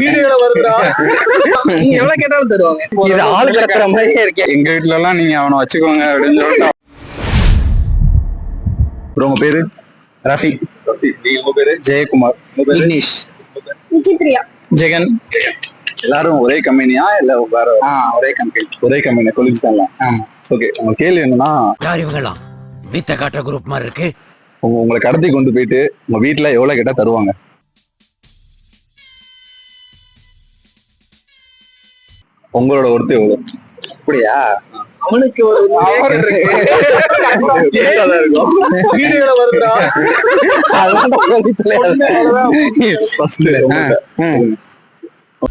வீடியோல வருதுடா நீங்க எவ்வளவு கேட்டாலும் தருவாங்க. இது ஆள் கடத்துற மாதிரியே இருக்கேன் எங்க வீட்ல எல்லாம் நீங்க அவனை வச்சுக்கோங்க அப்படின்னு சொல்லிட்டு. ப்ரோ உங்க பேரு? ரஃபி. உங்க பேரு? ஜெயக்குமார். விக்னேஷ். ஜெகன். எல்லாரும் ஒரே கம்பெனியா? இல்ல வேற ஆ. ஒரே கம்பெனி? ஒரே கம்பெனி கொலிக்ஸ் ஆமா ஓகே உங்க கேள்வி என்னன்னா யார் இவங்கெல்லாம்? வித்த காட்டுற குரூப் மாதிரி இருக்கு. உங்க உங்களை கடத்தி கொண்டு போயிட்டு உங்க வீட்ல எவ்வளவு கேட்டா தருவாங்க? உங்களோட ஒருத்தர் எவ்வளவு அப்படியா? அவனுக்கு ஒரு அவர் இருக்கு. கேட்டாதான் இருக்கும். வீடியோல வருதுடா. அதான் ஃபர்ஸ்ட்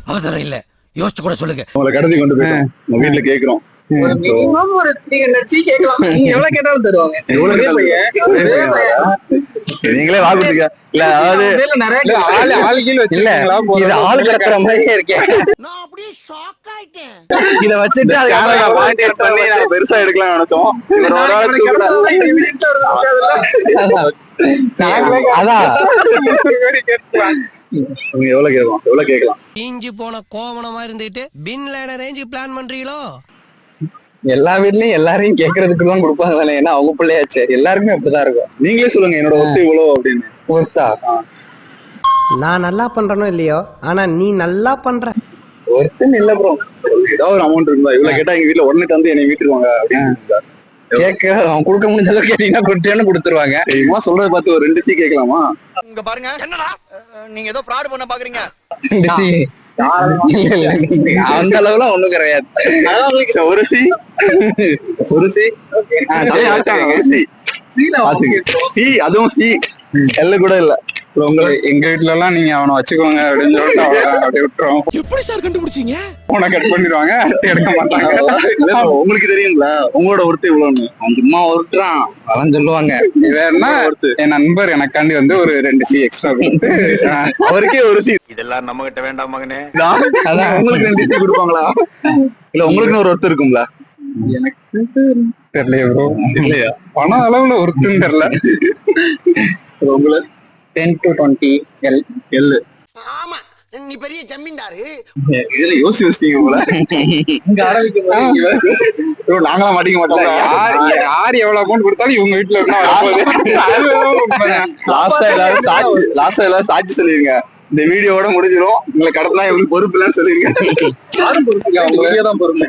அவசரம் இல்ல. யோசிச்சு கூட சொல்லுங்க. உங்களை கடத்தி கொண்டு போயிட்டோம். உங்க வீட்ல கேக்குறோம். ஒரு மினிமம் ஒரு கேட்கலாம். நீங்க எவ்வளவு கேட்டாலும் தருவாங்க. ஒரே கேட்டாலும் பையன். ஒரே பையன். நீங்களே வாக்குறீங்க இல்ல அதாவது இல்ல, இது ஆள் கடத்துற மாதிரியே இருக்கேன் இத வச்சுட்டு பண்ணி நாங்க பெருசா எடுக்கலாம் நினைச்சோம். அதான். நீங்க எவ்வளவு கேட்கலாம்? எவ்வளவு கேட்கலாம்? இஞ்சி போன கோவணமா இருந்துட்டு பின் லேன ரேஞ்சு பிளான் பண்றீங்களோ? எல்லா வீட்லயும் எல்லாரையும் கேக்குறதுக்கு தான் கொடுப்பாங்க தானே? ஏன்னா அவங்க பிள்ளையாச்சு. எல்லாருமே அப்படிதான் இருக்கும். நீங்களே சொல்லுங்க என்னோட ஒத்து இவ்வளவு அப்படின்னு. ஒருத்தா நான் நல்லா பண்றனோ இல்லையோ? ஆனா நீ நல்லா பண்ற. ஒருத்தன் இல்ல ப்ரோ ஏதாவது ஒரு அமௌண்ட் இருந்தா இவ்வளவு கேட்டா எங்க வீட்ல உடனே தந்து என்னை வீட்டுக்கு வாங்க அப்படின்னு கேட்க அவன் கொடுக்க முடிஞ்ச அளவுக்கு கேட்டீங்கன்னா கொடுத்தேன்னு கொடுத்துருவாங்க. தெரியுமா? சொல்றத பார்த்து ஒரு ரெண்டு சி கேட்கலாமா? இங்க பாருங்க. என்னடா? நீங்க ஏதோ ஃப்ராட் பண்ண பாக்குறீங்க. அந்த அளவுலாம் ஒண்ணும் கிடையாது. அதான் அவனுக்கு சரி, ஒரு சி. ஒரு சி. தலையாட்டாங்க ஒரு சி. அதுவும் சி. எல்ல கூட இல்ல. எங்க வீட்ல எல்லாம் நீங்க அவனை வச்சுக்கோங்க அப்படின்னு சொல்லிட்டு அப்படியே விட்டுருவோம் எப்படி சார் கண்டுபிடிச்சீங்க? போனை கட் பண்ணிடுவாங்க எடுக்க மாட்டாங்க. உங்களுக்கு தெரியுங்களா உங்களோட ஒருத்தர் இவ்வளவுன்னு. அவன் சும்மா ஒருட்டுறான் அவன் சொல்லுவாங்க. வேணா ஒருத்தர் என் நண்பர் எனக்காண்டி வந்து ஒரு ரெண்டு சி எக்ஸ்ட்ரா கொடுத்து அவருக்கே ஒரு சி இதெல்லாம் நம்ம கிட்ட வேண்டாம் மகனே. அதான். உங்களுக்கு ரெண்டு சி கொடுப்பாங்களா? இல்ல உங்களுக்குன்னு ஒரு ஒருத்தர் இருக்கும்ல? தெரியலையே ப்ரோ இல்லையா? பண அளவுல ஒருத்தன் தெரியல. உங்களுக்கு டென் டு டுவெண்ட்டி எல் எல்லு ஆமா நீ பெரிய ஜமீன்தாரு. இதுல யோசி வச்சிட்டீங்க போல. இங்க ஆரம்பிக்கும் போது நாங்களாம் மாட்டிக்க மாட்டோம் யார் யார் எவ்வளவு அமௌண்ட் கொடுத்தாலும் இவங்க வீட்டுல. லாஸ்டா எல்லாரும் சாட்சி லாஸ்டா எல்லாரும் சாட்சி சொல்லிருங்க. இந்த வீடியோவோட முடிஞ்சிரும். உங்களை கடத்தினா எங்களுக்கு பொறுப்பு இல்லைன்னு சொல்லிருங்க. யாரும் பொறுப்பு இல்ல, அவங்க தான் பொறுப்பு.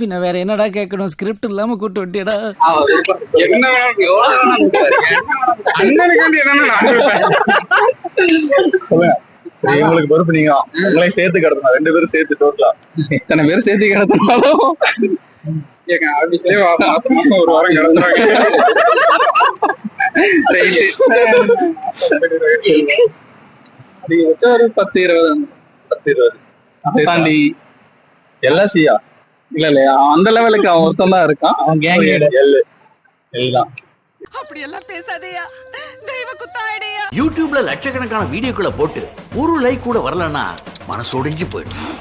பின்ன வேற என்னடா கேட்கணும்? ஸ்கிரிப்ட் இல்லாம கூட்டு விட்டியடா என்ன உங்களுக்கு பொறுப்பு நீங்க. உங்களையும் சேர்த்து கடத்தணும். ரெண்டு பேரும் சேர்த்து டோட்டலா இத்தனை பேர் சேர்த்து கிடத்தினாலும். ஒரு வாரம் கிடக்குறாங்க நீங்க வச்ச ஒரு பத்து இருபது. பத்து இருபது. தாண்டி எல்லாம் சியா இல்ல இல்லையா அந்த லெவலுக்கு அவன் ஒருத்தன் தான் இருக்கான். அவன் கேங் எல்லு எல்லாம் அப்படி எல்லாம் பேசாதேயா. தெய்வ குத்தாயிடையா. யூடியூப்ல லட்சக்கணக்கான வீடியோக்களை போட்டு ஒரு லைக் கூட வரலன்னா மனசு ஒடிஞ்சு போயிடும்.